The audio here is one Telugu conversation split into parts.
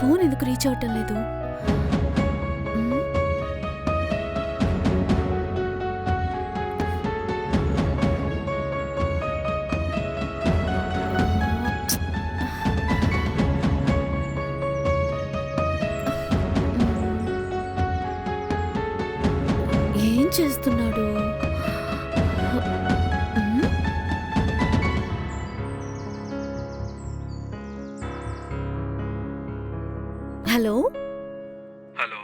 ఫోన్ ఎందుకు రీచ్ అవటం లేదు? ఏం చేస్తున్నా? హలో? హలో?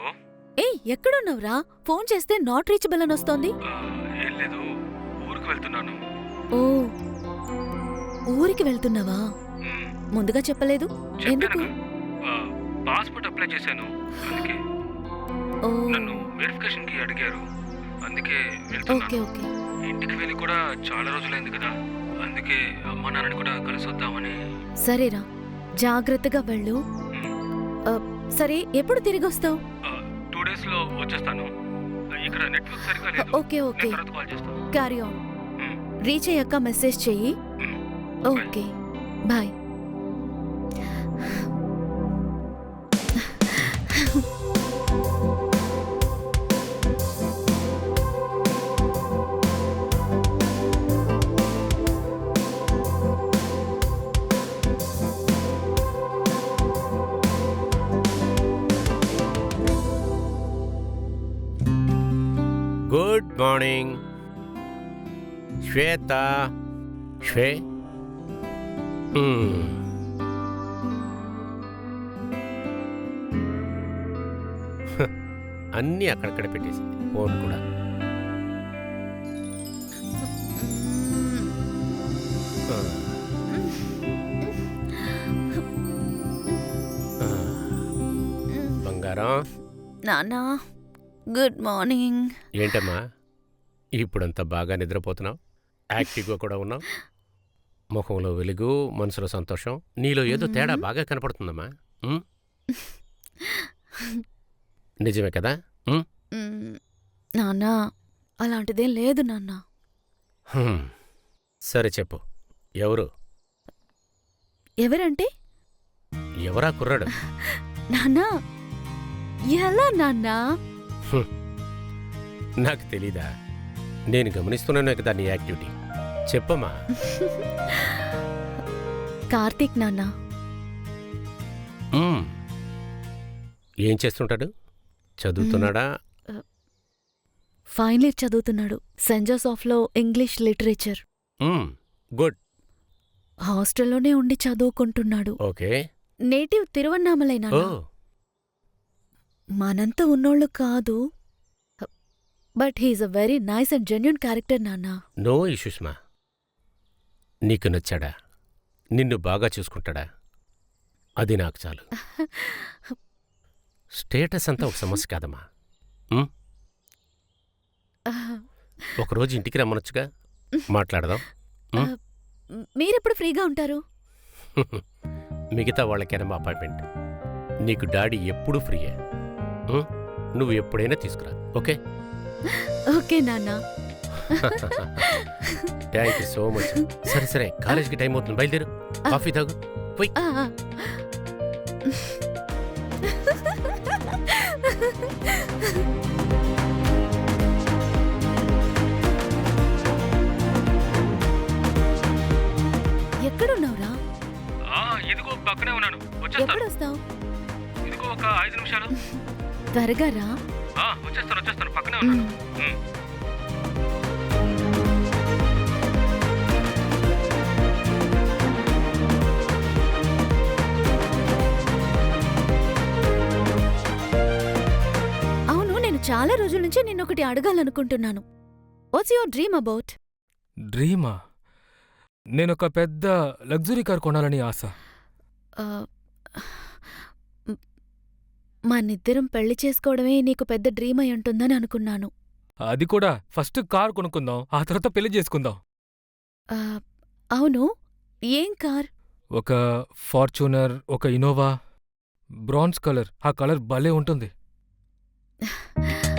ఏయ్ ఎక్కడున్నావురా? ఫోన్ చేస్తే నాట్ రీచబుల్ అని వస్తోంది. ఏం లేదు. ఊరికి వెళ్తున్నాను. ఓ ఊరికి వెళ్తున్నావా? ముందుగా చెప్పలేదు. ఎందుకు? పాస్పోర్ట్ అప్లై చేశాను. అందుకే. నన్ను వెరిఫికేషన్కి అడిగారు. అందుకే ఓకే వెళ్తున్నాను. ఓకే ఇంటికి వెళ్ళి కూడా చాలా రోజులైంది కదా. అందుకే అమ్మ నాన్నని కూడా కలిసి వద్దామని. సరేరా. జాగ్రత్తగా వెళ్ళు. సరే ఎప్పుడు తిరిగి వస్తావు? టూ డేస్లో వచ్చేస్తాను. ఇక్కడ నెట్వర్క్ సరిగా లేదు. Okay okay. తర్వాత కాల్ చేస్తాను. క్యారీ ఆన్ రీచ్ అయ్యాక మెసేజ్ చెయ్యి. Okay. Bye. Good morning Shweta శ్వే అన్నీ అక్కడక్కడ పెట్టేసింది. ఫోన్ కూడా. ఆ. బంగారం. నానా గుడ్ మార్నింగ్ ఏంటమ్మా? ఇప్పుడంతా బాగా నిద్రపోతున్నావు. యాక్టివ్గా కూడా ఉన్నావు. ముఖంలో వెలుగు మనసులో సంతోషం నీలో ఏదో తేడా. బాగా కనపడుతుందమ్మా. ఉమ్? నిజమే కదా? ఉమ్? నానా అలాంటిదేం లేదు నాన్న. హ్మ్. సరే చెప్పు. ఎవరు? ఎవరంటే? ఎవరా కుర్రాడు? నాన్నా ఎలా నాన్నా? నాకు తెలీదా? నేను గమనిస్తున్నాను కదా నీ యాక్టివిటీ. చెప్పమ్మా. కార్తీక్ నాన్న. ఏం చేస్తుంటాడు? చదువుతున్నాడా? ఫైనల్ ఇయర్ చదువుతున్నాడు. సెంట్ జోసెఫ్లో ఇంగ్లీష్ లిటరేచర్. గుడ్. హాస్టల్లోనే ఉండి చదువుకుంటున్నాడు. ఓకే. నేటివ్ తిరువన్నామలై ఓ. నాన్న మనంతా ఉన్నోళ్ళు కాదు. But he's a very nice and genuine character నాన్న. నో ఇష్యూస్ మా. నీకు నచ్చాడా? నిన్ను బాగా చూసుకుంటాడా? అది నాకు చాలు. స్టేటస్ అంతా ఒక సమస్య కాదమ్మా. ఉమ్? ఒకరోజు ఇంటికి రమ్మనొచ్చుగా? మాట్లాడదాం? మీరెప్పుడు ఫ్రీగా ఉంటారు? మిగతా వాళ్ళకేనమ్మా అపాయింట్మెంట్. నీకు డాడీ ఎప్పుడూ ఫ్రీయే. ఉమ్? నువ్వు ఎప్పుడైనా తీసుకురా. ఓకే? ఓకే నాన్న. థ్యాంక్ యూ సో మచ్ సరే సరే కాలేజీకి టైం అవుతుంది బయలుదేరు. కాఫీ తాగు. ఆ. ఎక్కడున్నావురా? ఆ, ఇదిగో పక్కనే ఉన్నాను. వచ్చేస్తాను ఎప్పుడొస్తావు ఇదిగో ఒక ఐదు నిమిషాలు. త్వరగా రా. వచ్చేస్తాను వచ్చేస్తాను. పక్కనే ఉన్నాను. అవును నేను చాలా రోజుల నుంచి నిన్నొకటి అడగాలనుకుంటున్నాను. వాట్స్ యువర్ డ్రీమ్ అబౌట్ డ్రీమా నేనొక పెద్ద లగ్జరీ కార్ కొనాలని ఆశ. మనిద్దరం పెళ్ళి చేసుకోవడమే నీకు పెద్ద డ్రీమ్ అయి ఉంటుందని అనుకున్నాను. అది కూడా ఫస్ట్ కార్ కొనుక్కుందాం ఆ తర్వాత పెళ్ళి చేసుకుందాం. ఆ, అవును. ఏం కార్? ఒక ఫార్చ్యూనర్ ఒక ఇనోవా బ్రాన్స్ కలర్ ఆ కలర్ భలే ఉంటుంది.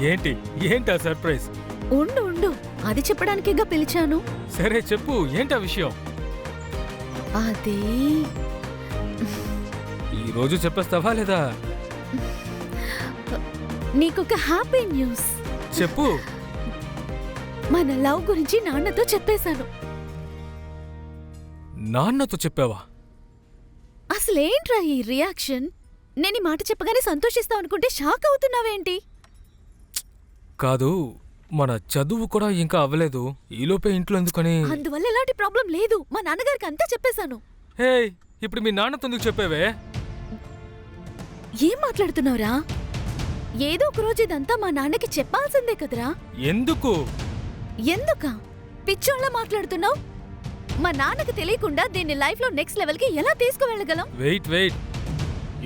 ఏంటి? ఏంటా సర్ప్రైజ్? ఉండు ఉండు. అది చెప్పడానికేగా పిలిచాను. సరే చెప్పు ఏంటా విషయం? అది. ఈ రోజు చెప్పేస్తావా లేదా? నీకొక హ్యాపీ న్యూస్. చెప్పు. మన లవ్ గురించి నాన్నతో చెప్పేశాను. నాన్నతో చెప్పావా? అసలేంట్రా ఈ రియాక్షన్? నేను ఈ మాట చెప్పగానే సంతోషిస్తావు అనుకుంటే షాక్ అవుతున్నావేంటి? కాదు మన చదువు కూడా ఇంకా అవ్వలేదు. ఈలోపే ఇంట్లో ఎందుకని? అందువల్ల ఎలాంటి ప్రాబ్లం లేదు. మా నాన్నగారికి అంతా చెప్పేశాను. హే ఇప్పుడు మీ నాన్నతో ఎందుకు చెప్పావే? ఏం మాట్లాడుతున్నావురా? ఏదో ఒక రోజు ఇదంతా మా నాన్నకి చెప్పాల్సిందే కదరా. ఎందుకు? ఎందుక? పిచ్చోళ్ళ మాట్లాడుతున్నావు? మా నాన్నకి తెలియకుండా దీన్ని లైఫ్లో నెక్స్ట్ లెవెల్కి ఎలా తీసుకువెళ్ళగలం? Wait wait.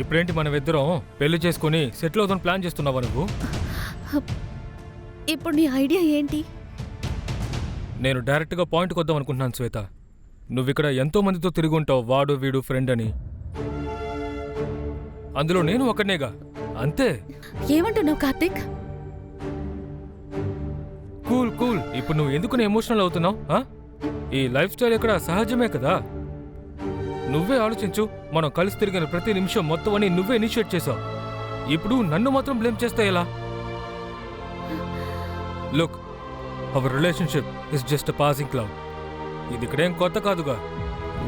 ఇప్పుడేంటి మనం ఇద్దరం పెళ్ళి చేసుకుని సెటిల్ అవుదాం ప్లాన్ చేస్తున్నావా నువ్వు? ఇప్పుడు నీ ఐడియా ఏంటి? నేను డైరెక్ట్గా పాయింట్కి వద్దాం అనుకుంటున్నాను శ్వేత. నువ్విక్కడ ఎంతో మందితో తిరిగి ఉంటావు వాడు వీడు ఫ్రెండ్ అని. అందులో నేను ఒకనేగా అంతే. ఏమంటున్నావు కార్తిక్? Cool cool. ఇప్పుడు నువ్వు ఎందుకు ఎమోషనల్ అవుతున్నావు? ఈ లైఫ్ స్టైల్ ఇక్కడ సహజమే కదా. నువ్వే ఆలోచించు మనం కలిసి తిరిగిన ప్రతి నిమిషం మొత్తం అని నువ్వే ఇనిషియేట్ చేసావు. ఇప్పుడు నన్ను మాత్రం బ్లేమ్ చేస్తే ఎలా? Look our relationship is just passing cloud ఇది ఇక్కడేం కొత్త కాదుగా.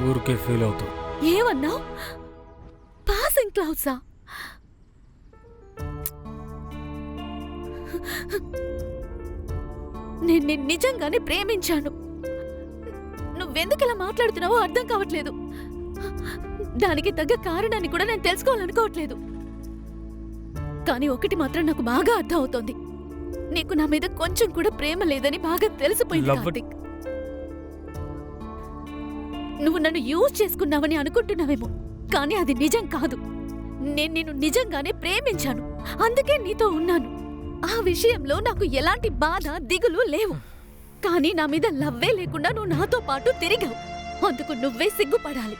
ఊరికే ఫీల్ అవుతావు ఏమన్నావు పాసింగ్ క్లౌడ్సా నేను నిజంగానే ప్రేమించాను. నువ్వెందుకు ఇలా మాట్లాడుతున్నావో అర్థం కావట్లేదు. దానికి తగ్గ కారణాన్ని కూడా నేను తెలుసుకోవాలనుకోవట్లేదు. కానీ ఒకటి మాత్రం నాకు బాగా అర్థం అవుతోంది. నీకు నా మీద కొంచెం కూడా ప్రేమ లేదని బాగా తెలిసిపోయింది కార్తీక్. నువ్వు నన్ను యూజ్ చేసుకున్నావని అనుకుంటున్నావేమో కానీ అది నిజం కాదు. నేను నిన్ను నిజంగానే ప్రేమించాను. అందుకే నీతో ఉన్నాను. ఆ విషయంలో నాకు ఎలాంటి బాధ దిగులు లేవు. కానీ నా మీద లవ్వే లేకుండా నువ్వు నాతో పాటు తిరిగావు. అందుకు నువ్వే సిగ్గుపడాలి.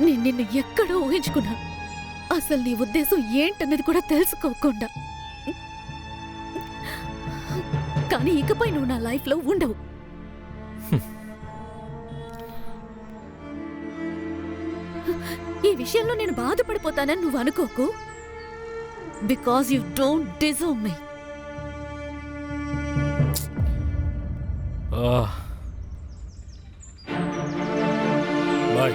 నేను నిన్ను ఎక్కడో ఊహించుకున్నాను అసలు నీ ఉద్దేశం ఏంటన్నది కూడా తెలుసుకోకుండా. కానీ ఇకపై నువ్వు నా లైఫ్లో ఉండవు. ఈ విషయంలో నేను బాధపడిపోతానని నువ్వు అనుకోకు. Because you don't deserve me bye